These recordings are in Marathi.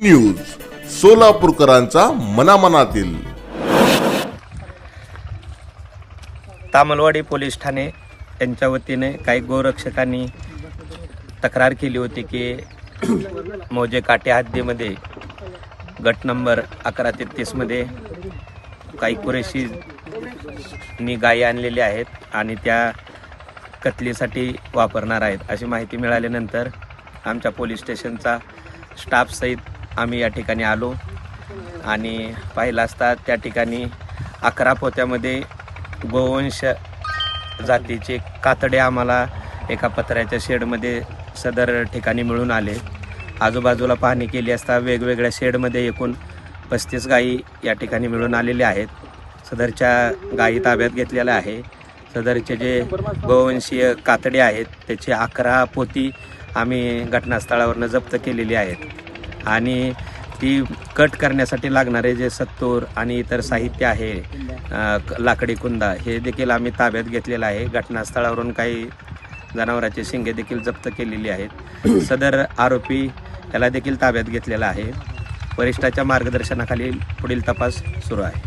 न्यूज सोलापूरकरांचा मनामनातील. तामलवाडी पोलीस ठाणे यांच्या वतीने काही गोरक्षकांनी तक्रार केली होती की मोजे काटे हद्दीमध्ये गट नंबर अकरा तेहतीसमध्ये काही कुरेशी मी गायी आणलेल्या आहेत आणि त्या कतलीसाठी वापरणार आहेत. अशी माहिती मिळाल्यानंतर आमच्या पोलीस स्टेशनचा स्टाफसहित आम्ही या ठिकाणी आलो. आणि पाहिलं असता त्या ठिकाणी अकरा पोत्यामध्ये गोवंश जातीचे कातडे आम्हाला एका पत्र्याच्या शेडमध्ये सदर ठिकाणी मिळून आले. आजूबाजूला पाहणी केली असता वेगवेगळ्या शेडमध्ये एकूण पस्तीस गायी या ठिकाणी मिळून आलेल्या आहेत. सदरच्या गायी ताब्यात घेतलेल्या आहे. सदरचे जे गोवंशीय कातडे आहेत त्याची अकरा पोती आम्ही घटनास्थळावरनं जप्त केलेली आहेत. आणि ती कट करण्यासाठी लागणारे जे सत्तूर आणि इतर साहित्य आहे लाकडी कुंदा हे देखील आम्ही ताब्यात घेतलेलं आहे. घटनास्थळावरून काही जनावरांची शिंगे देखील जप्त केलेली आहेत. सदर आरोपी याला देखील ताब्यात घेतलेला आहे. वरिष्ठाच्या मार्गदर्शनाखाली पुढील तपास सुरू आहे.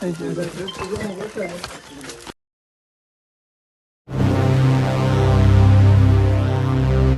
哎，谢谢。